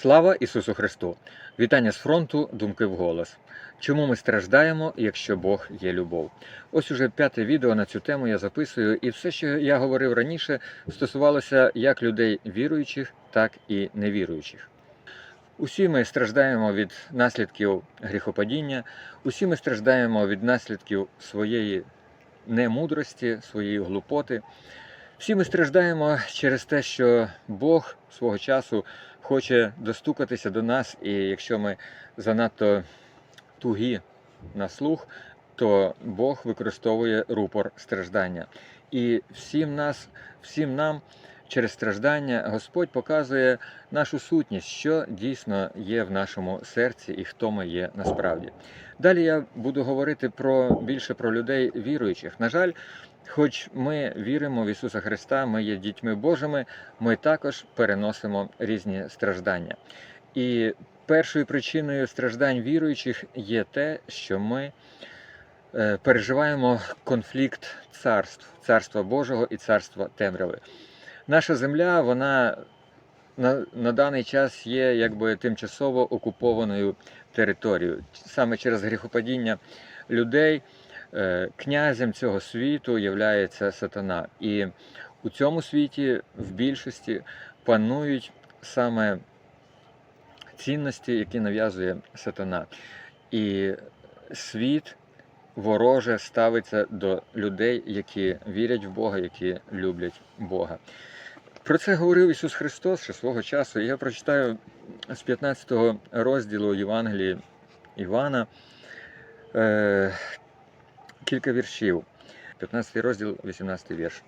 Слава Ісусу Христу! Вітання з фронту, думки вголос. Чому ми страждаємо, якщо Бог є любов? Ось уже п'яте відео на цю тему я записую, і все, що я говорив раніше, стосувалося як людей віруючих, так і невіруючих. Усі ми страждаємо від наслідків гріхопадіння, усі ми страждаємо від наслідків своєї немудрості, своєї глупоти. Всі ми страждаємо через те, що Бог свого часу хоче достукатися до нас, і якщо ми занадто тугі на слух, то Бог використовує рупор страждання. І всім нас, всім нам через страждання Господь показує нашу сутність, що дійсно є в нашому серці і хто ми є насправді. Далі я буду говорити про більше про людей віруючих. На жаль, хоч ми віримо в Ісуса Христа, ми є дітьми Божими, ми також переносимо різні страждання. І першою причиною страждань віруючих є те, що ми е, переживаємо конфлікт царств, царства Божого і царства темряви. Наша земля, вона на, на даний час є якби тимчасово окупованою територією. Саме через гріхопадіння людей е, князем цього світу є сатана. І у цьому світі в більшості панують саме цінності, які нав'язує сатана. І світ вороже ставиться до людей, які вірять в Бога, які люблять Бога. Про це говорив Ісус Христос ще свого часу. Я прочитаю з 15 розділу Євангелії Івана е, кілька віршів. 15 розділ, 18 вірш.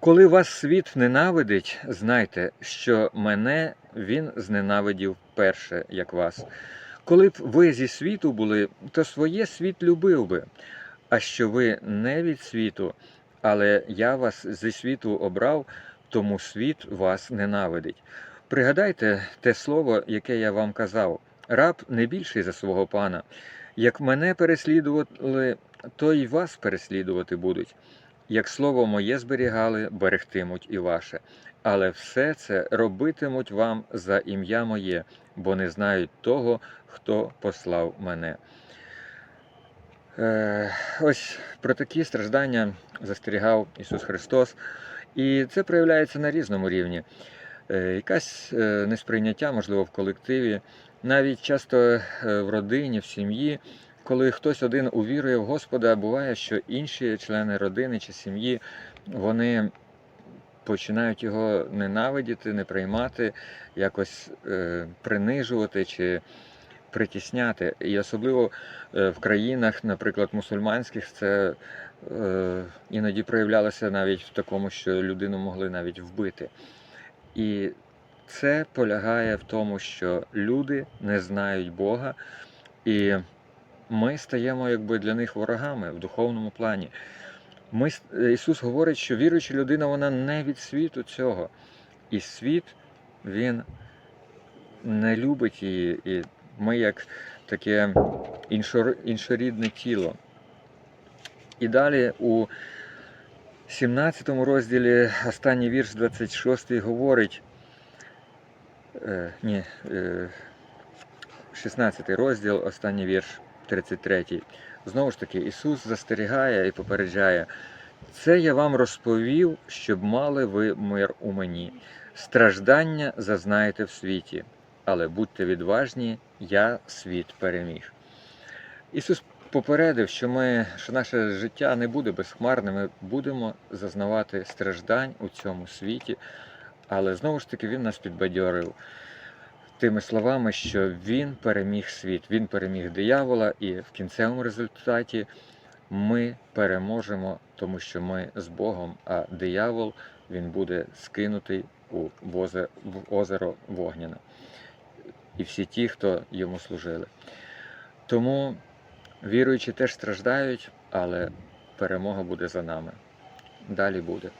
Коли вас світ ненавидить, знайте, що мене він зненавидів перше, як вас. Коли б ви зі світу були, то своє світ любив би. А що ви не від світу, але я вас зі світу обрав, тому світ вас ненавидить. Пригадайте те слово, яке я вам казав: раб не більший за свого пана. Як мене переслідували, то й вас переслідувати будуть. Як слово моє зберігали, берегтимуть і ваше. Але все це робитимуть вам за ім'я моє, бо не знають того, хто послав мене. Е, ось про такі страждання застерігав Ісус Христос. І це проявляється на різному рівні. Е, Якась е, несприйняття, можливо, в колективі, навіть часто е, в родині, в сім'ї, коли хтось один увірує в Господа, буває, що інші члени родини чи сім'ї вони починають його ненавидіти, не приймати, якось принижувати чи притісняти. І особливо е, в країнах, наприклад, мусульманських, це е, іноді проявлялося навіть в такому, що людину могли навіть вбити. І це полягає в тому, що люди не знають Бога, і ми стаємо якби для них ворогами в духовному плані. Ми, Ісус говорить, що віруюча людина вона не від світу цього. І світ Він не любить її. І ми як таке іншорідне тіло. І далі у 17 розділі останній вірш 26 говорить. Е, ні, е, 16 розділ, останній вірш, 33. Знову ж таки, Ісус застерігає і попереджає. Це я вам розповів, щоб мали ви мир у мені. Страждання зазнаєте в світі, але будьте відважні, я світ переміг. Ісус попередив, що ми, що наше життя не буде безхмарним, ми будемо зазнавати страждань у цьому світі, але знову ж таки Він нас підбадьорив тими словами, що Він переміг світ, Він переміг диявола, і в кінцевому результаті ми переможемо, тому що ми з Богом, а диявол він буде скинутий у озеро Вогняне. І всі ті, хто йому служили. Тому віруючі теж страждають, але перемога буде за нами. Далі буде.